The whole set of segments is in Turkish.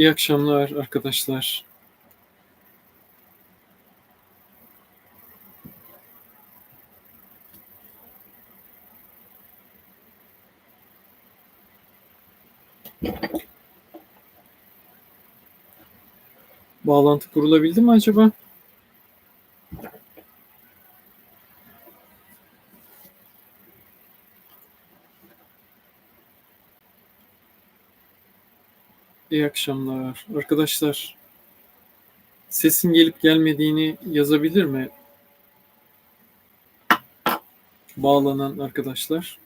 İyi akşamlar arkadaşlar. Bağlantı kurulabildi mi acaba? İyi akşamlar. Arkadaşlar, sesin gelip gelmediğini yazabilir mi? Bağlanan arkadaşlar.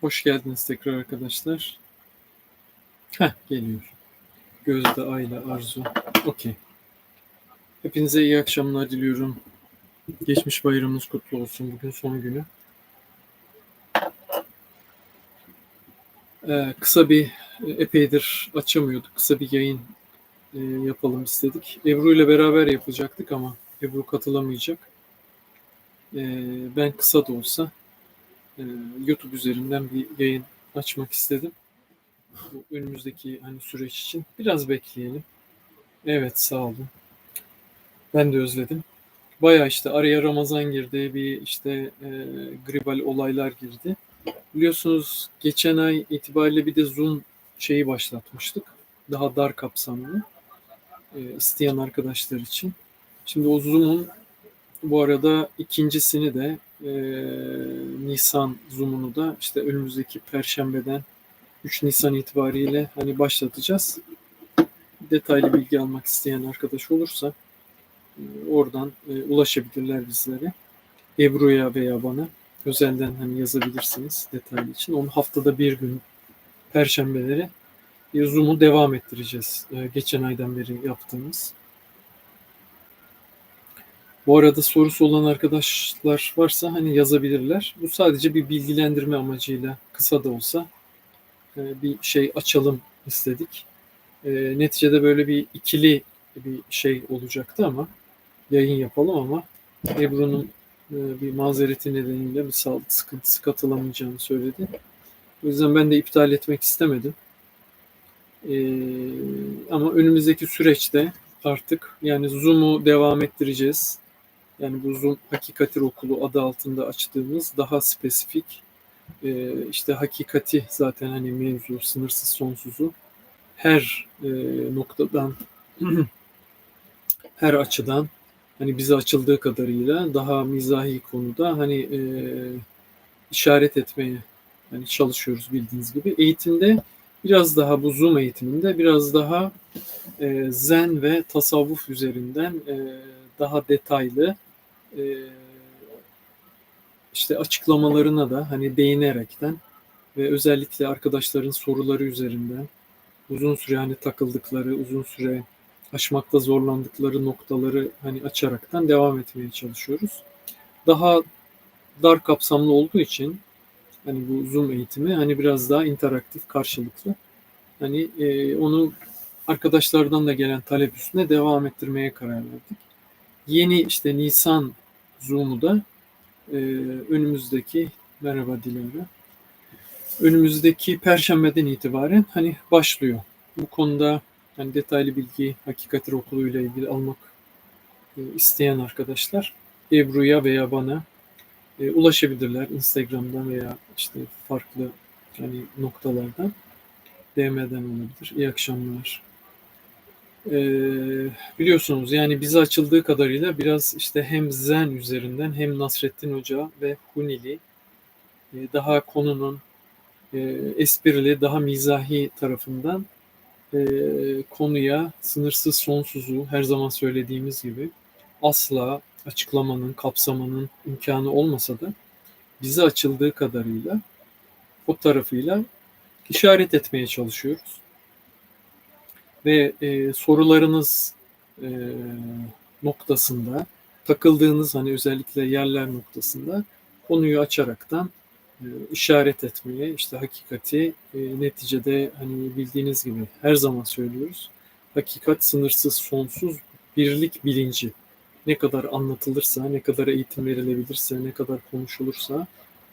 Hoş geldiniz tekrar arkadaşlar. Heh, geliyor. Gözde, Ayla, Arzu. Okey. Hepinize iyi akşamlar diliyorum. Geçmiş bayramınız kutlu olsun. Bugün son günü. Ee, kısa bir, epeydir açamıyorduk. Kısa bir yayın e, yapalım istedik. Ebru ile beraber yapacaktık ama Ebru katılamayacak. Ee, ben kısa da olsa e, YouTube üzerinden bir yayın açmak istedim bu önümüzdeki hani süreç için biraz bekleyelim. Evet sağ olun. Ben de özledim. Baya işte araya Ramazan girdi, bir işte e, gribal olaylar girdi. Biliyorsunuz geçen ay itibariyle bir de Zoom şeyi başlatmıştık. Daha dar kapsamlı e, isteyen arkadaşlar için. Şimdi o Zoom'un bu arada ikincisini de e, Nisan Zoom'unu da işte önümüzdeki Perşembeden 3 Nisan itibariyle hani başlatacağız. Detaylı bilgi almak isteyen arkadaş olursa e, oradan e, ulaşabilirler bizlere. Ebru'ya veya bana özelden hani yazabilirsiniz detaylı için. Onu haftada bir gün perşembeleri e, Zoom'u devam ettireceğiz. Geçen aydan beri yaptığımız. Bu arada sorusu olan arkadaşlar varsa hani yazabilirler. Bu sadece bir bilgilendirme amacıyla kısa da olsa e, bir şey açalım istedik. E, neticede böyle bir ikili bir şey olacaktı ama yayın yapalım ama Ebru'nun e, bir mazereti nedeniyle bir sağlık sıkıntısı katılamayacağını söyledi. O yüzden ben de iptal etmek istemedim. ama önümüzdeki süreçte artık yani Zoom'u devam ettireceğiz. Yani bu Zoom Hakikatir Okulu adı altında açtığımız daha spesifik e, işte hakikati zaten hani mevzu, sınırsız sonsuzu her e, noktadan her açıdan hani bize açıldığı kadarıyla daha mizahi konuda hani e, işaret etmeye hani çalışıyoruz bildiğiniz gibi. Eğitimde biraz daha bu Zoom eğitiminde biraz daha e, zen ve tasavvuf üzerinden e, daha detaylı e, işte açıklamalarına da hani değinerekten ve özellikle arkadaşların soruları üzerinden uzun süre hani takıldıkları, uzun süre aşmakta zorlandıkları noktaları hani açaraktan devam etmeye çalışıyoruz. Daha dar kapsamlı olduğu için hani bu Zoom eğitimi hani biraz daha interaktif, karşılıklı. Hani e, onu arkadaşlardan da gelen talep üstüne devam ettirmeye karar verdik. Yeni işte Nisan Zoom'u da e, önümüzdeki merhaba Dilara önümüzdeki perşembeden itibaren hani başlıyor. Bu konuda hani detaylı bilgi Hakikatler Okulu ile ilgili almak e, isteyen arkadaşlar Ebru'ya veya bana e, ulaşabilirler Instagram'dan veya işte farklı hani noktalardan DM'den olabilir. İyi akşamlar. Ee, biliyorsunuz yani bize açıldığı kadarıyla biraz işte hem Zen üzerinden hem Nasrettin Hoca ve Hunili e, daha konunun e, esprili, daha mizahi tarafından e, konuya sınırsız sonsuzu her zaman söylediğimiz gibi asla açıklamanın, kapsamanın imkanı olmasa da bize açıldığı kadarıyla o tarafıyla işaret etmeye çalışıyoruz ve e, sorularınız e, noktasında takıldığınız hani özellikle yerler noktasında konuyu açaraktan e, işaret etmeye işte hakikati e, neticede hani bildiğiniz gibi her zaman söylüyoruz hakikat sınırsız, sonsuz birlik bilinci ne kadar anlatılırsa, ne kadar eğitim verilebilirse, ne kadar konuşulursa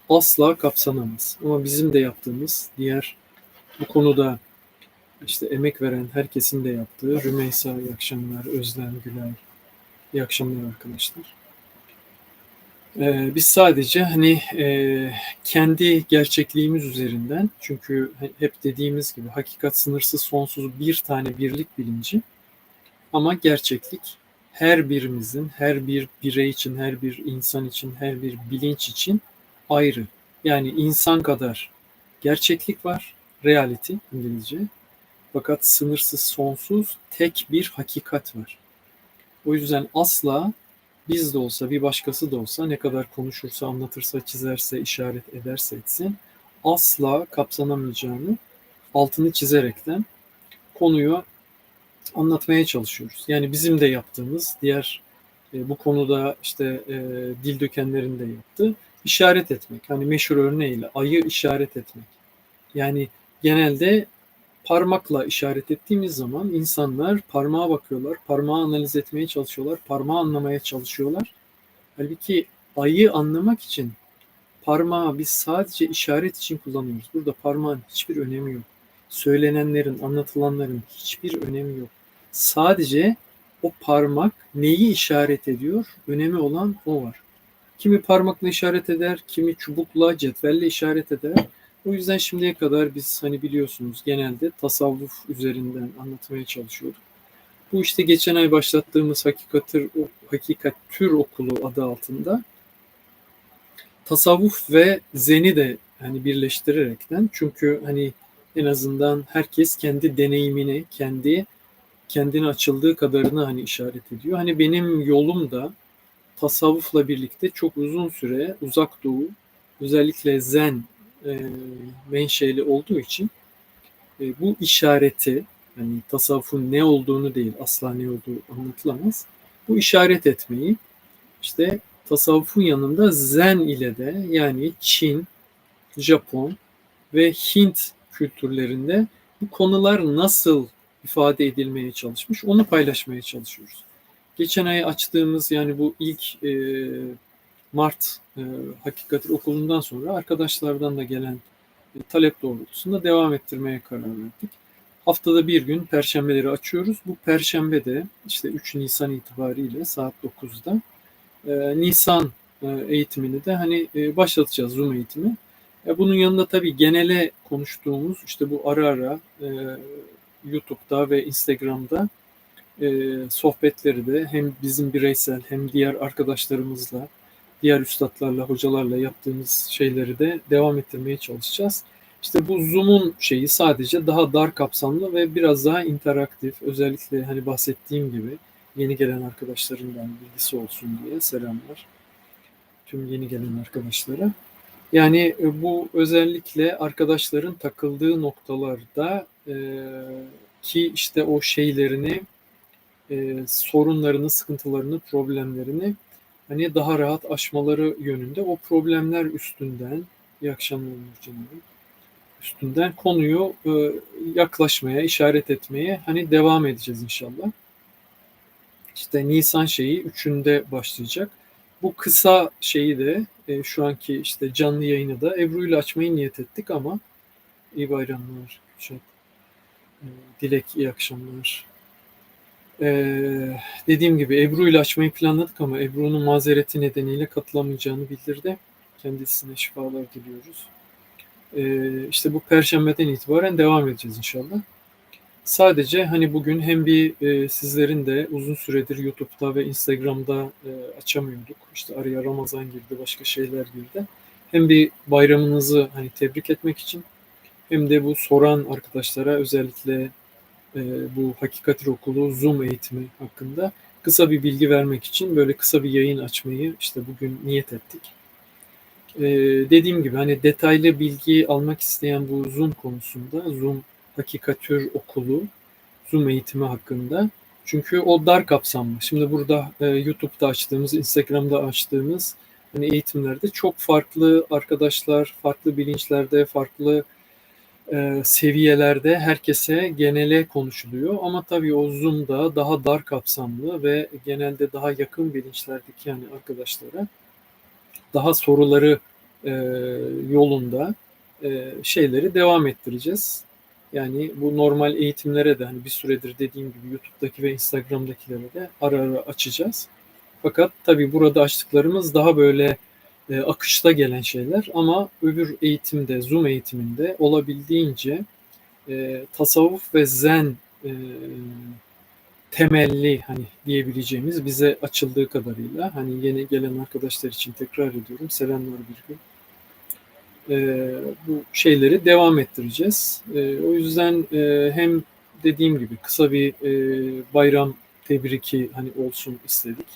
asla kapsanamaz. Ama bizim de yaptığımız diğer bu konuda işte emek veren herkesin de yaptığı Rümeysa iyi akşamlar, Özlem Gülay iyi akşamlar arkadaşlar. Ee, biz sadece hani e, kendi gerçekliğimiz üzerinden çünkü hep dediğimiz gibi hakikat sınırsız sonsuz bir tane birlik bilinci ama gerçeklik her birimizin, her bir birey için, her bir insan için, her bir bilinç için ayrı. Yani insan kadar gerçeklik var, reality İngilizce. Fakat sınırsız, sonsuz tek bir hakikat var. O yüzden asla biz de olsa, bir başkası da olsa ne kadar konuşursa, anlatırsa, çizerse, işaret ederse etsin asla kapsanamayacağını altını çizerekten konuyu anlatmaya çalışıyoruz. Yani bizim de yaptığımız diğer e, bu konuda işte e, dil dökenlerin de yaptığı işaret etmek. Hani meşhur örneğiyle ayı işaret etmek. Yani genelde parmakla işaret ettiğimiz zaman insanlar parmağa bakıyorlar, parmağı analiz etmeye çalışıyorlar, parmağı anlamaya çalışıyorlar. Halbuki ayı anlamak için parmağı biz sadece işaret için kullanıyoruz. Burada parmağın hiçbir önemi yok. Söylenenlerin, anlatılanların hiçbir önemi yok. Sadece o parmak neyi işaret ediyor? Önemi olan o var. Kimi parmakla işaret eder, kimi çubukla, cetvelle işaret eder. O yüzden şimdiye kadar biz hani biliyorsunuz genelde tasavvuf üzerinden anlatmaya çalışıyorduk. Bu işte geçen ay başlattığımız Hakikatır, Hakikat Tür Okulu adı altında tasavvuf ve zeni de hani birleştirerekten çünkü hani en azından herkes kendi deneyimini, kendi kendine açıldığı kadarını hani işaret ediyor. Hani benim yolum da tasavvufla birlikte çok uzun süre uzak doğu, özellikle zen e, menşeli olduğu için e, bu işareti hani tasavvufun ne olduğunu değil asla ne olduğu anlatılamaz. Bu işaret etmeyi işte tasavvufun yanında zen ile de yani Çin, Japon ve Hint kültürlerinde bu konular nasıl ifade edilmeye çalışmış onu paylaşmaya çalışıyoruz. Geçen ay açtığımız yani bu ilk e, Mart e, Hakikati Okulu'ndan sonra arkadaşlardan da gelen e, talep doğrultusunda devam ettirmeye karar verdik. Haftada bir gün perşembeleri açıyoruz. Bu perşembe de işte 3 Nisan itibariyle saat 9'da e, Nisan e, eğitimini de hani e, başlatacağız Zoom eğitimi. E, bunun yanında tabii genele konuştuğumuz işte bu ara ara e, YouTube'da ve Instagram'da e, sohbetleri de hem bizim bireysel hem diğer arkadaşlarımızla, diğer üstadlarla, hocalarla yaptığımız şeyleri de devam ettirmeye çalışacağız. İşte bu Zoom'un şeyi sadece daha dar kapsamlı ve biraz daha interaktif. Özellikle hani bahsettiğim gibi yeni gelen arkadaşlarımdan bilgisi olsun diye selamlar. Tüm yeni gelen arkadaşlara. Yani e, bu özellikle arkadaşların takıldığı noktalarda e, ki işte o şeylerini, e, sorunlarını, sıkıntılarını, problemlerini hani daha rahat aşmaları yönünde o problemler üstünden, iyi akşamlar üstünden konuyu e, yaklaşmaya, işaret etmeye hani devam edeceğiz inşallah. İşte Nisan şeyi üçünde başlayacak. Bu kısa şeyi de e, şu anki işte canlı yayını da Ebru ile açmayı niyet ettik ama iyi bayramlar. Çok e, dilek iyi akşamlar. Ee, dediğim gibi Ebru ile açmayı planladık ama Ebru'nun mazereti nedeniyle katılamayacağını bildirdi. Kendisine şifalar diliyoruz. Ee, işte bu perşembeden itibaren devam edeceğiz inşallah. Sadece hani bugün hem bir e, sizlerin de uzun süredir YouTube'da ve Instagram'da e, açamıyorduk. İşte araya Ramazan girdi, başka şeyler girdi. Hem bir bayramınızı hani tebrik etmek için hem de bu soran arkadaşlara özellikle e, bu Hakikatır Okulu Zoom eğitimi hakkında kısa bir bilgi vermek için böyle kısa bir yayın açmayı işte bugün niyet ettik. E, dediğim gibi hani detaylı bilgi almak isteyen bu Zoom konusunda Zoom Hakikatür Okulu Zoom eğitimi hakkında. Çünkü o dar kapsamlı. Şimdi burada e, YouTube'da açtığımız, Instagram'da açtığımız hani eğitimlerde çok farklı arkadaşlar, farklı bilinçlerde, farklı e, seviyelerde herkese genele konuşuluyor. Ama tabii o Zoom'da daha dar kapsamlı ve genelde daha yakın bilinçlerdeki yani arkadaşlara daha soruları e, yolunda e, şeyleri devam ettireceğiz. Yani bu normal eğitimlere de hani bir süredir dediğim gibi YouTube'daki ve Instagram'dakilere de ara ara açacağız. Fakat tabii burada açtıklarımız daha böyle e, akışta gelen şeyler ama öbür eğitimde, Zoom eğitiminde olabildiğince e, tasavvuf ve zen e, temelli hani diyebileceğimiz bize açıldığı kadarıyla hani yeni gelen arkadaşlar için tekrar ediyorum selamlar bir gün. E, bu şeyleri devam ettireceğiz. E, o yüzden e, hem dediğim gibi kısa bir e, bayram tebriki hani olsun istedik.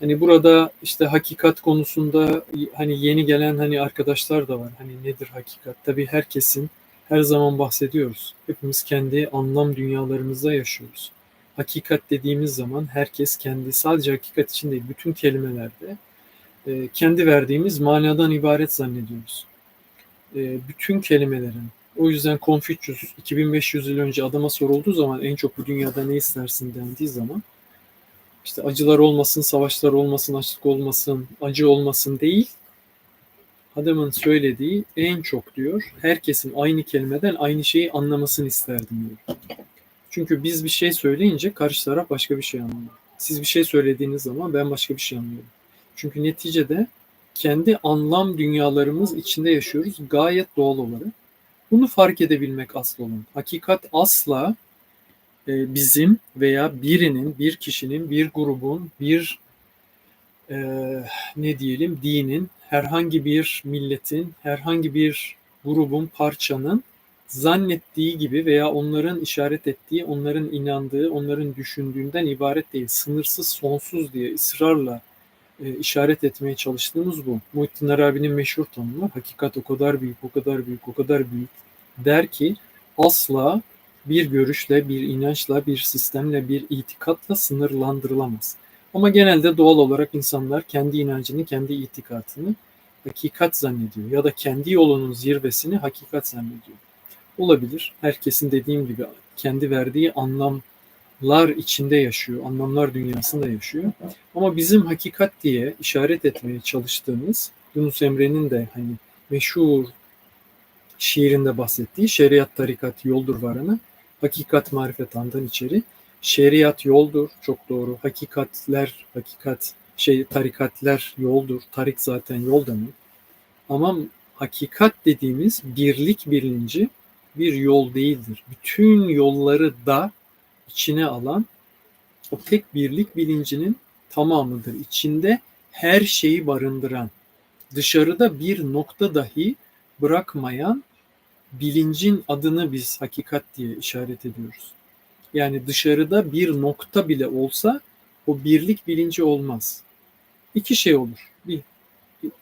Hani burada işte hakikat konusunda hani yeni gelen hani arkadaşlar da var. Hani nedir hakikat? Tabii herkesin her zaman bahsediyoruz. Hepimiz kendi anlam dünyalarımızda yaşıyoruz. Hakikat dediğimiz zaman herkes kendi sadece hakikat için değil bütün kelimelerde e, kendi verdiğimiz manadan ibaret zannediyoruz. E, bütün kelimelerin o yüzden Confucius 2500 yıl önce adama sorulduğu zaman en çok bu dünyada ne istersin dendiği zaman işte acılar olmasın, savaşlar olmasın, açlık olmasın, acı olmasın değil. Adamın söylediği en çok diyor, herkesin aynı kelimeden aynı şeyi anlamasını isterdim diyor. Çünkü biz bir şey söyleyince karşı taraf başka bir şey anlıyor. Siz bir şey söylediğiniz zaman ben başka bir şey anlıyorum. Çünkü neticede kendi anlam dünyalarımız içinde yaşıyoruz gayet doğal olarak. Bunu fark edebilmek asıl olan. Hakikat asla e, bizim veya birinin, bir kişinin, bir grubun, bir e, ne diyelim dinin, herhangi bir milletin, herhangi bir grubun, parçanın zannettiği gibi veya onların işaret ettiği, onların inandığı, onların düşündüğünden ibaret değil. Sınırsız, sonsuz diye ısrarla e, işaret etmeye çalıştığımız bu. Muhittin Arabi'nin meşhur tanımı hakikat o kadar büyük, o kadar büyük, o kadar büyük der ki asla bir görüşle, bir inançla, bir sistemle, bir itikatla sınırlandırılamaz. Ama genelde doğal olarak insanlar kendi inancını, kendi itikatını hakikat zannediyor ya da kendi yolunun zirvesini hakikat zannediyor. Olabilir. Herkesin dediğim gibi kendi verdiği anlamlar içinde yaşıyor, anlamlar dünyasında yaşıyor. Ama bizim hakikat diye işaret etmeye çalıştığımız Yunus Emre'nin de hani meşhur şiirinde bahsettiği şeriat tarikat yoldur varana hakikat marifet andan içeri. Şeriat yoldur, çok doğru. Hakikatler, hakikat şey tarikatler yoldur. Tarik zaten yol demek. Ama hakikat dediğimiz birlik bilinci bir yol değildir. Bütün yolları da içine alan o tek birlik bilincinin tamamıdır. İçinde her şeyi barındıran, dışarıda bir nokta dahi bırakmayan bilincin adını biz hakikat diye işaret ediyoruz. Yani dışarıda bir nokta bile olsa o birlik bilinci olmaz. İki şey olur. Bir,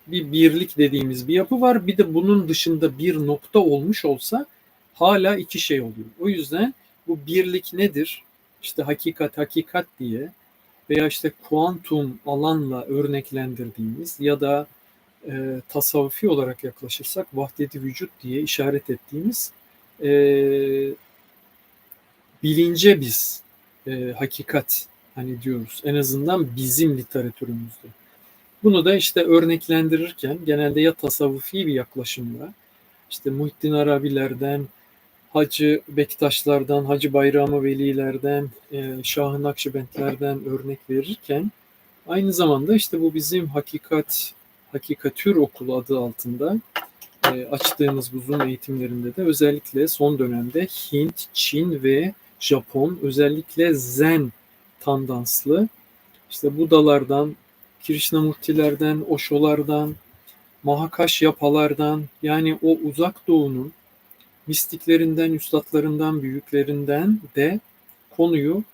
bir birlik dediğimiz bir yapı var. Bir de bunun dışında bir nokta olmuş olsa hala iki şey oluyor. O yüzden bu birlik nedir? İşte hakikat hakikat diye veya işte kuantum alanla örneklendirdiğimiz ya da e, tasavvufi olarak yaklaşırsak vahdeti vücut diye işaret ettiğimiz e, bilince biz e, hakikat hani diyoruz. En azından bizim literatürümüzde. Bunu da işte örneklendirirken genelde ya tasavvufi bir yaklaşımla işte Muhittin Arabilerden, Hacı Bektaşlardan, Hacı Bayramı Velilerden, e, Şah-ı Nakşibendlerden örnek verirken aynı zamanda işte bu bizim hakikat Hakikatür Okulu adı altında e, açtığımız bu Zoom eğitimlerinde de özellikle son dönemde Hint, Çin ve Japon özellikle Zen tandanslı işte Budalardan, Krishnamurtilerden, Osho'lardan, Mahakaş yapalardan yani o uzak doğunun mistiklerinden, üstadlarından, büyüklerinden de konuyu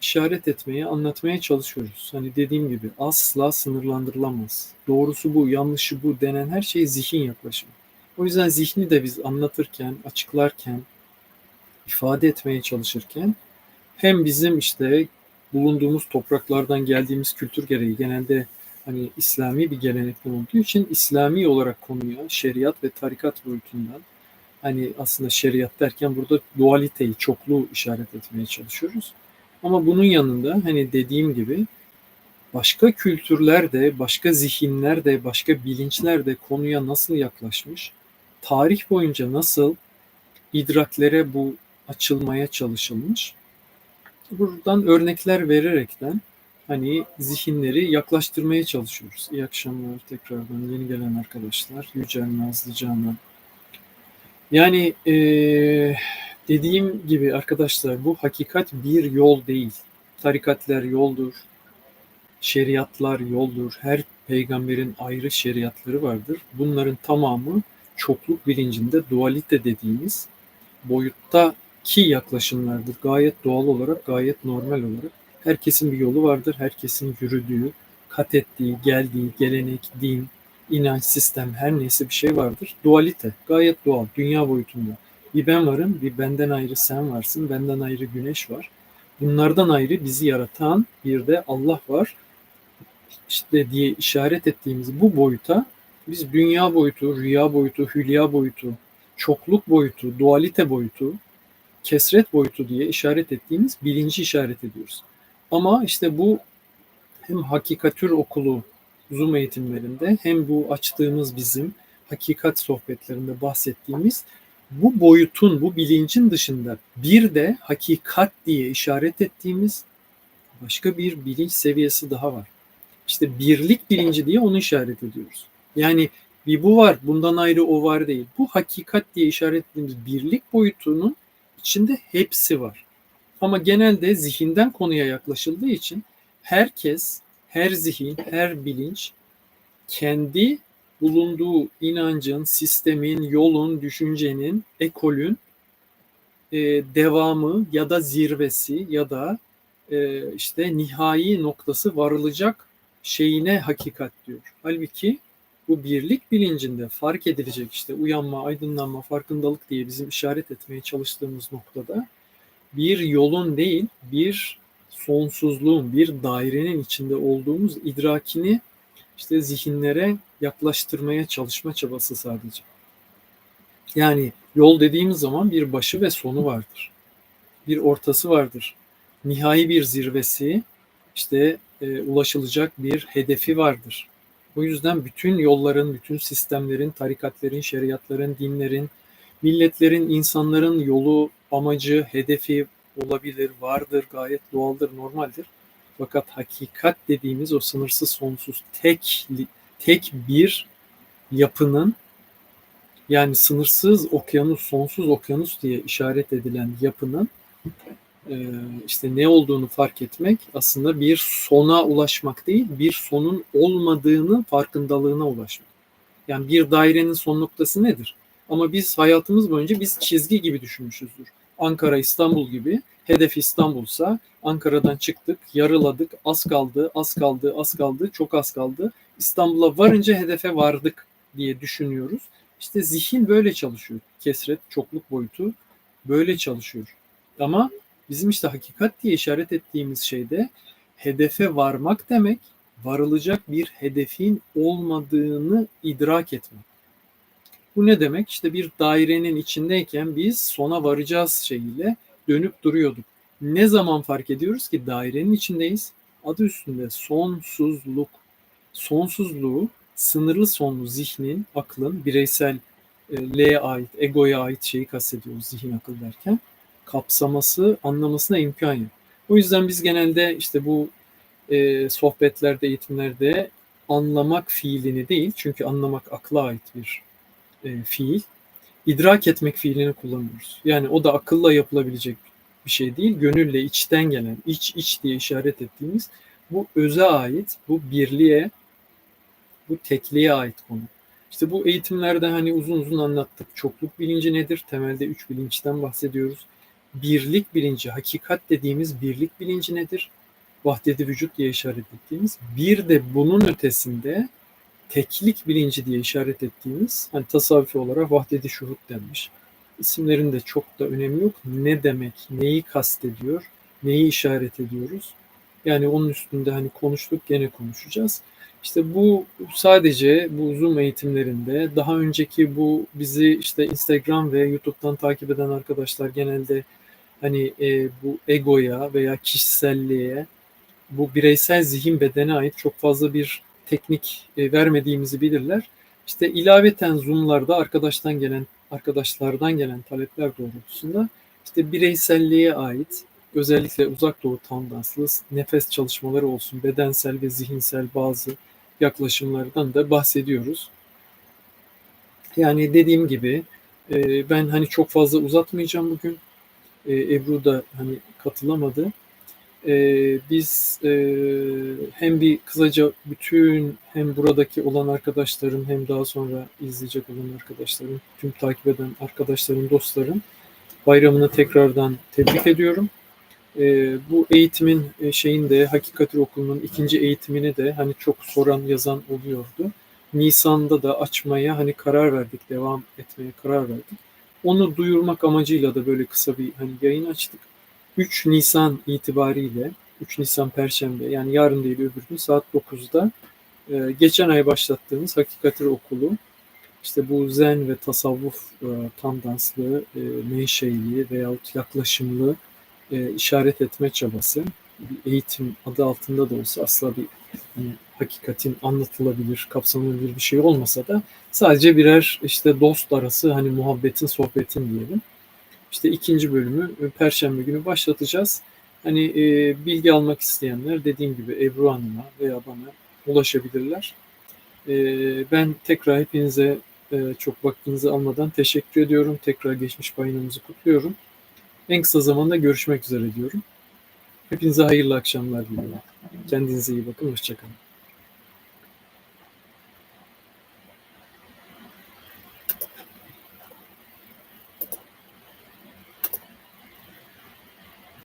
işaret etmeye, anlatmaya çalışıyoruz. Hani dediğim gibi asla sınırlandırılamaz. Doğrusu bu, yanlışı bu denen her şey zihin yaklaşımı. O yüzden zihni de biz anlatırken, açıklarken, ifade etmeye çalışırken hem bizim işte bulunduğumuz topraklardan geldiğimiz kültür gereği genelde hani İslami bir gelenekten olduğu için İslami olarak konuya şeriat ve tarikat boyutundan Hani aslında şeriat derken burada dualiteyi, çokluğu işaret etmeye çalışıyoruz. Ama bunun yanında hani dediğim gibi başka kültürler de, başka zihinler de, başka bilinçler de konuya nasıl yaklaşmış, tarih boyunca nasıl idraklere bu açılmaya çalışılmış. Buradan örnekler vererekten hani zihinleri yaklaştırmaya çalışıyoruz. İyi akşamlar tekrardan yeni gelen arkadaşlar. Yücel, Nazlı, Canan. Yani ee, dediğim gibi arkadaşlar bu hakikat bir yol değil. Tarikatler yoldur, şeriatlar yoldur. Her peygamberin ayrı şeriatları vardır. Bunların tamamı çokluk bilincinde dualite dediğimiz boyuttaki yaklaşımlardır. Gayet doğal olarak, gayet normal olarak. Herkesin bir yolu vardır. Herkesin yürüdüğü, kat ettiği, geldiği, gelenek, din, inanç, sistem her neyse bir şey vardır. Dualite gayet doğal. Dünya boyutunda. Bir ben varım, bir benden ayrı sen varsın, benden ayrı güneş var. Bunlardan ayrı bizi yaratan bir de Allah var. İşte diye işaret ettiğimiz bu boyuta biz dünya boyutu, rüya boyutu, hülya boyutu, çokluk boyutu, dualite boyutu, kesret boyutu diye işaret ettiğimiz bilinci işaret ediyoruz. Ama işte bu hem hakikatür okulu Zoom eğitimlerinde hem bu açtığımız bizim hakikat sohbetlerinde bahsettiğimiz bu boyutun, bu bilincin dışında bir de hakikat diye işaret ettiğimiz başka bir bilinç seviyesi daha var. İşte birlik bilinci diye onu işaret ediyoruz. Yani bir bu var, bundan ayrı o var değil. Bu hakikat diye işaret ettiğimiz birlik boyutunun içinde hepsi var. Ama genelde zihinden konuya yaklaşıldığı için herkes, her zihin, her bilinç kendi bulunduğu inancın, sistemin, yolun, düşüncenin, ekolün e, devamı ya da zirvesi ya da e, işte nihai noktası varılacak şeyine hakikat diyor. Halbuki bu birlik bilincinde fark edilecek işte uyanma, aydınlanma, farkındalık diye bizim işaret etmeye çalıştığımız noktada bir yolun değil, bir sonsuzluğun, bir dairenin içinde olduğumuz idrakini işte zihinlere yaklaştırmaya çalışma çabası sadece. Yani yol dediğimiz zaman bir başı ve sonu vardır. Bir ortası vardır. Nihai bir zirvesi, işte e, ulaşılacak bir hedefi vardır. O yüzden bütün yolların, bütün sistemlerin, tarikatların, şeriatların, dinlerin, milletlerin, insanların yolu, amacı, hedefi olabilir, vardır, gayet doğaldır, normaldir. Fakat hakikat dediğimiz o sınırsız, sonsuz, tek tek bir yapının yani sınırsız okyanus, sonsuz okyanus diye işaret edilen yapının e, işte ne olduğunu fark etmek aslında bir sona ulaşmak değil, bir sonun olmadığını farkındalığına ulaşmak. Yani bir dairenin son noktası nedir? Ama biz hayatımız boyunca biz çizgi gibi düşünmüşüzdür. Ankara, İstanbul gibi. Hedef İstanbul'sa Ankara'dan çıktık, yarıladık, az kaldı, az kaldı, az kaldı, çok az kaldı. İstanbul'a varınca hedefe vardık diye düşünüyoruz. İşte zihin böyle çalışıyor. Kesret, çokluk boyutu böyle çalışıyor. Ama bizim işte hakikat diye işaret ettiğimiz şeyde hedefe varmak demek varılacak bir hedefin olmadığını idrak etmek. Bu ne demek? İşte bir dairenin içindeyken biz sona varacağız şeyiyle dönüp duruyorduk. Ne zaman fark ediyoruz ki dairenin içindeyiz? Adı üstünde sonsuzluk. Sonsuzluğu sınırlı sonlu zihnin, aklın, bireysel e, L'ye ait, egoya ait şeyi kastediyoruz zihin akıl derken kapsaması, anlamasına imkan yok. O yüzden biz genelde işte bu e, sohbetlerde, eğitimlerde anlamak fiilini değil, çünkü anlamak akla ait bir e, fiil, idrak etmek fiilini kullanıyoruz. Yani o da akılla yapılabilecek bir şey değil, gönülle içten gelen, iç iç diye işaret ettiğimiz bu öze ait, bu birliğe, bu tekliğe ait konu. İşte bu eğitimlerde hani uzun uzun anlattık. Çokluk bilinci nedir? Temelde üç bilinçten bahsediyoruz birlik bilinci, hakikat dediğimiz birlik bilinci nedir? Vahdedi vücut diye işaret ettiğimiz. Bir de bunun ötesinde teklik bilinci diye işaret ettiğimiz, hani tasavvufi olarak vahdedi şuhut denmiş. İsimlerin de çok da önemi yok. Ne demek, neyi kastediyor, neyi işaret ediyoruz? Yani onun üstünde hani konuştuk, gene konuşacağız. İşte bu sadece bu Zoom eğitimlerinde daha önceki bu bizi işte Instagram ve YouTube'dan takip eden arkadaşlar genelde hani e, bu egoya veya kişiselliğe bu bireysel zihin bedene ait çok fazla bir teknik e, vermediğimizi bilirler. İşte ilaveten Zoom'larda arkadaştan gelen arkadaşlardan gelen talepler doğrultusunda işte bireyselliğe ait özellikle uzak doğu tandanslı nefes çalışmaları olsun, bedensel ve zihinsel bazı yaklaşımlardan da bahsediyoruz. Yani dediğim gibi e, ben hani çok fazla uzatmayacağım bugün. E, Ebru da hani katılamadı. E, biz hem bir kısaca bütün hem buradaki olan arkadaşlarım hem daha sonra izleyecek olan arkadaşlarım, tüm takip eden arkadaşlarım, dostlarım bayramını tekrardan tebrik ediyorum. bu eğitimin e, şeyinde Hakikati Okulu'nun ikinci eğitimini de hani çok soran yazan oluyordu. Nisan'da da açmaya hani karar verdik, devam etmeye karar verdik. Onu duyurmak amacıyla da böyle kısa bir hani yayın açtık. 3 Nisan itibariyle 3 Nisan Perşembe yani yarın değil öbür gün saat 9'da e, geçen ay başlattığımız Hakikati Okulu işte bu zen ve tasavvuf e, tandanslı, e, menşeili veyahut yaklaşımlı e, işaret etme çabası bir eğitim adı altında da olsa asla bir hani, hakikatin anlatılabilir, kapsanılabilir bir şey olmasa da sadece birer işte dost arası hani muhabbetin, sohbetin diyelim. İşte ikinci bölümü Perşembe günü başlatacağız. Hani e, bilgi almak isteyenler dediğim gibi Ebru Hanım'a veya bana ulaşabilirler. E, ben tekrar hepinize e, çok vaktinizi almadan teşekkür ediyorum. Tekrar geçmiş bayramımızı kutluyorum. En kısa zamanda görüşmek üzere diyorum. Hepinize hayırlı akşamlar diliyorum. Kendinize iyi bakın. Hoşçakalın.